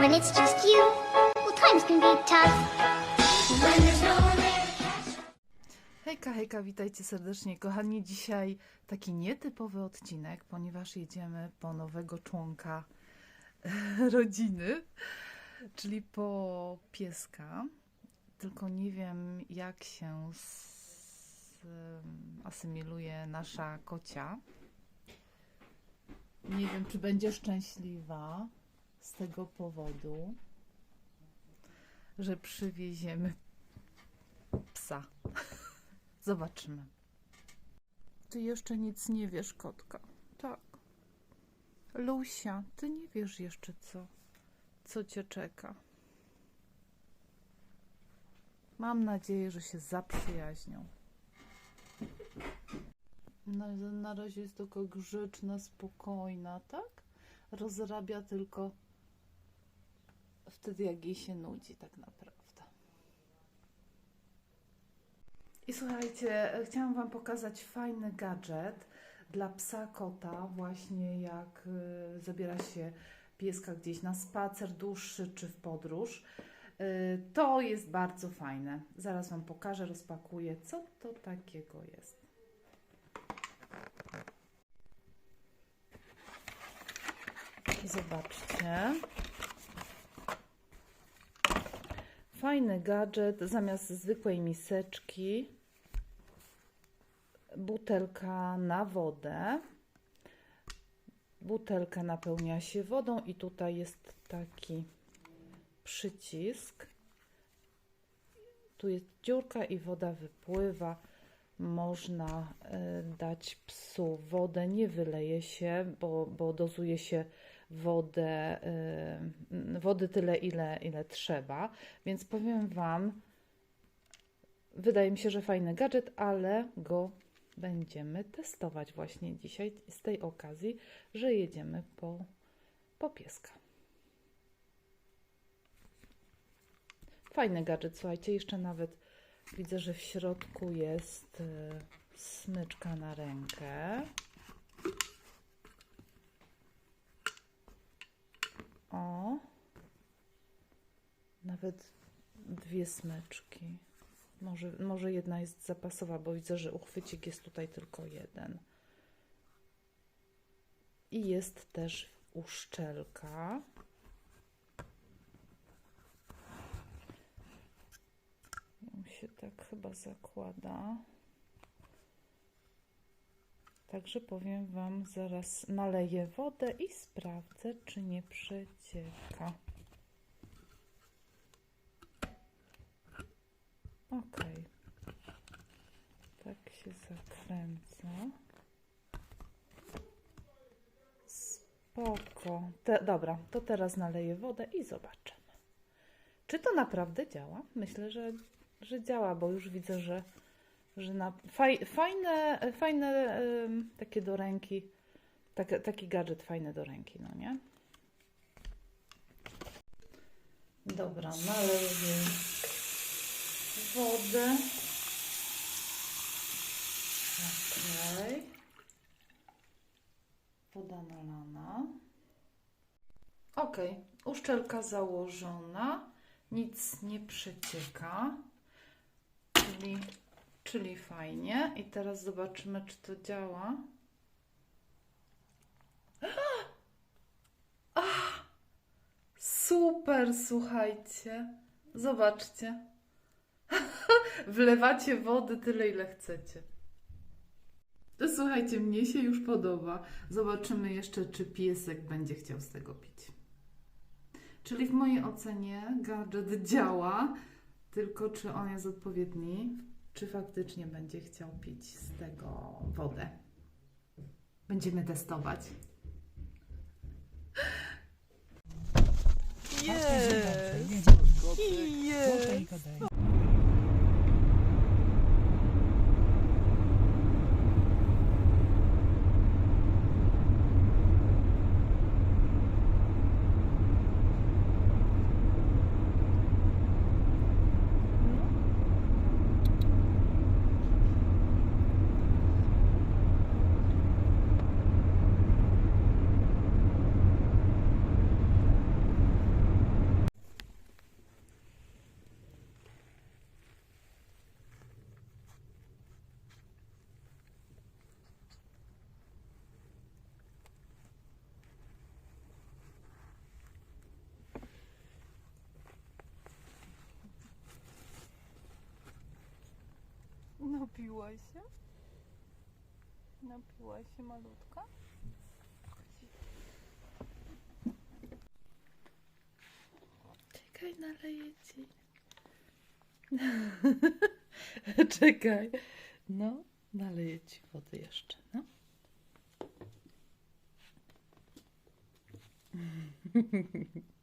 when it's just you, well, times can be tough. No Hejka, hejka, witajcie serdecznie. Kochani, dzisiaj taki nietypowy odcinek, ponieważ jedziemy po nowego członka rodziny, czyli po pieska. Tylko nie wiem, jak się asymiluje nasza kocia. Nie wiem, czy będzie szczęśliwa z tego powodu, że przywieziemy psa. Zobaczymy. Ty jeszcze nic nie wiesz, kotka. Tak. Lusia, ty nie wiesz jeszcze co, co cię czeka. Mam nadzieję, że się zaprzyjaźnią. Na, na razie jest tylko grzeczna, spokojna, tak? Rozrabia tylko wtedy, jak jej się nudzi, tak naprawdę. I słuchajcie, chciałam Wam pokazać fajny gadżet dla psa kota, właśnie jak y, zabiera się pieska gdzieś na spacer dłuższy czy w podróż. Y, to jest bardzo fajne. Zaraz Wam pokażę, rozpakuję, co to takiego jest. Zobaczcie. Fajny gadżet, zamiast zwykłej miseczki, butelka na wodę. Butelka napełnia się wodą i tutaj jest taki przycisk. Tu jest dziurka i woda wypływa. Można y, dać psu wodę, nie wyleje się, bo, bo dozuje się wodę, y, wody tyle, ile, ile trzeba. Więc powiem Wam, wydaje mi się, że fajny gadżet, ale go będziemy testować właśnie dzisiaj z tej okazji, że jedziemy po, po pieska. Fajny gadżet, słuchajcie, jeszcze nawet widzę, że w środku jest y, smyczka na rękę. O, nawet dwie smyczki. Może, może jedna jest zapasowa, bo widzę, że uchwycik jest tutaj tylko jeden. I jest też uszczelka. Ją się tak chyba zakłada. Także powiem Wam, zaraz naleję wodę i sprawdzę, czy nie przecieka. Ok. Tak się zakręca. Spoko. Te, dobra, to teraz naleję wodę i zobaczymy. Czy to naprawdę działa? Myślę, że, że działa, bo już widzę, że, że na, faj, fajne, fajne takie do ręki, tak, taki gadżet fajny do ręki, no nie? Dobra, naleję wodę. Okej. Woda nalana. Okej, uszczelka założona. Nic nie przecieka. Czyli, czyli fajnie. I teraz zobaczymy, czy to działa. Ach, super, słuchajcie. Zobaczcie. Wlewacie wody tyle, ile chcecie. To słuchajcie, mnie się już podoba. Zobaczymy jeszcze, czy piesek będzie chciał z tego pić. Czyli w mojej ocenie gadżet działa, tylko czy on jest odpowiedni, czy faktycznie będzie chciał pić z tego wodę. Będziemy testować. Jest! Jest! Napiła się? Napiła się malutka? Czekaj, naleję ci. Czekaj. No, naleję ci wody jeszcze, no.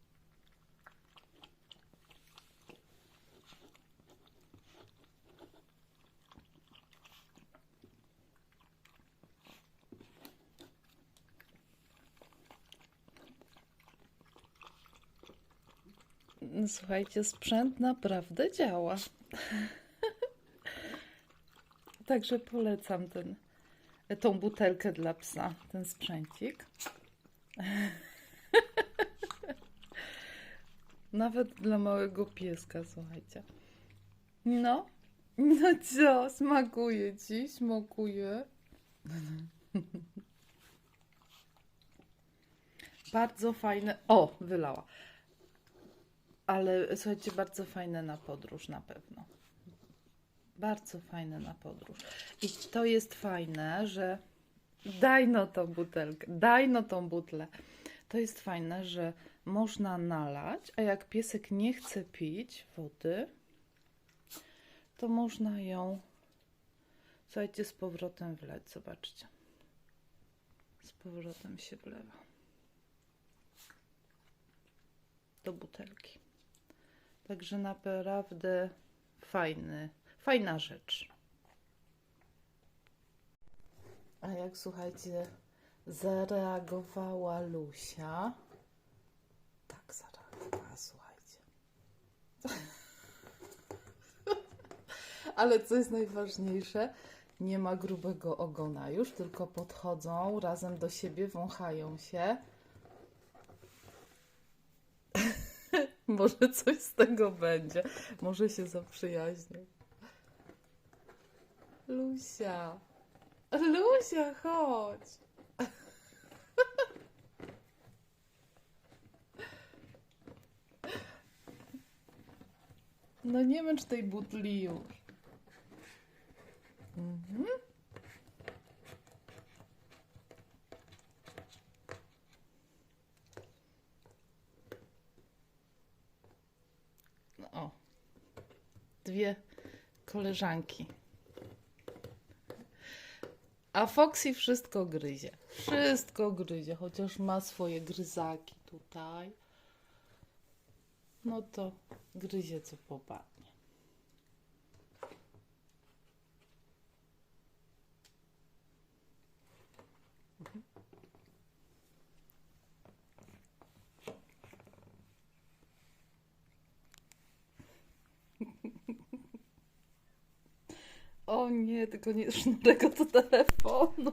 Słuchajcie, sprzęt naprawdę działa. Także polecam ten, tą butelkę dla psa, ten sprzęcik. Nawet dla małego pieska, słuchajcie. No, no co, smakuje ci? Smakuje. Bardzo fajne. O, wylała. Ale słuchajcie, bardzo fajne na podróż na pewno. Bardzo fajne na podróż. I to jest fajne, że daj no tą butelkę, daj no tą butlę. To jest fajne, że można nalać, a jak piesek nie chce pić wody, to można ją, słuchajcie, z powrotem wleć. Zobaczcie. Z powrotem się wlewa. Do butelki. Także naprawdę fajny, fajna rzecz. A jak słuchajcie, zareagowała Lusia. Tak zareagowała, słuchajcie. Ale co jest najważniejsze, nie ma grubego ogona już, tylko podchodzą razem do siebie, wąchają się. Może coś z tego będzie. Może się zaprzyjaźnią. Lusia. Lusia, chodź. No nie męcz tej butli już. Mhm. No, o. Dwie koleżanki. A Foxy wszystko gryzie. Wszystko gryzie, chociaż ma swoje gryzaki tutaj. No to gryzie co popadnie. Nie, tylko nie sznurek od telefonu.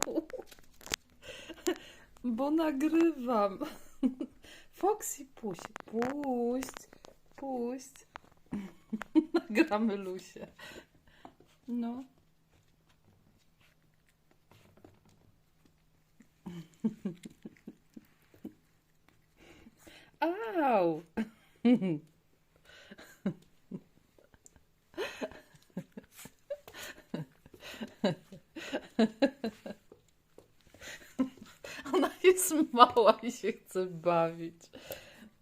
Bo nagrywam. Foxy, puść, puść, puść. Nagramy Lusię. No. Au! Ona jest mała i się chce bawić.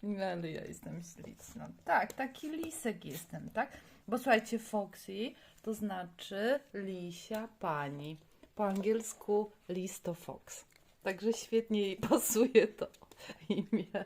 No, ale ja jestem śliczna. Tak, taki lisek jestem, tak? Bo słuchajcie, Foxy to znaczy lisia pani. Po angielsku lis to fox. Także świetnie jej pasuje to imię.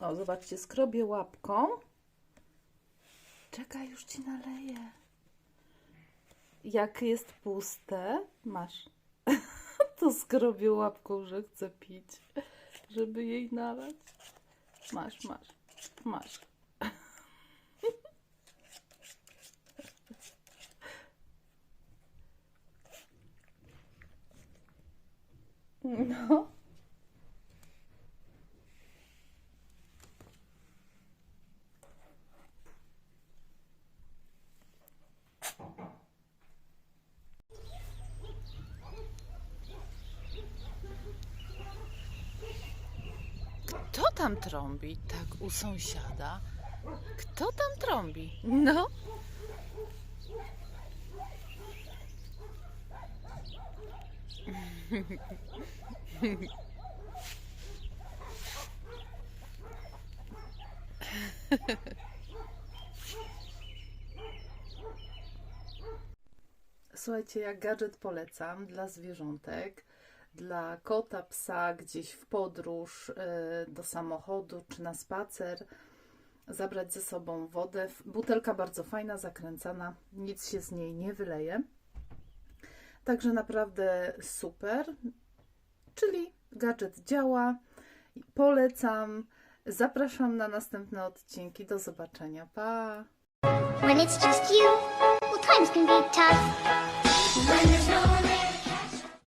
O, zobaczcie, skrobię łapką. Czekaj, już ci naleję. Jak jest puste, masz. To skrobię łapką, że chcę pić, żeby jej nalać. Masz, masz, much. no. Tam trąbi tak u sąsiada? Kto tam trąbi? No. Słuchajcie, jak gadżet polecam dla zwierzątek, dla kota, psa, gdzieś w podróż, y, do samochodu czy na spacer, zabrać ze sobą wodę. Butelka bardzo fajna, zakręcana, nic się z niej nie wyleje. Także naprawdę super. Czyli gadżet działa. Polecam. Zapraszam na następne odcinki. Do zobaczenia. Pa! When it's just you, well, times can be tough. When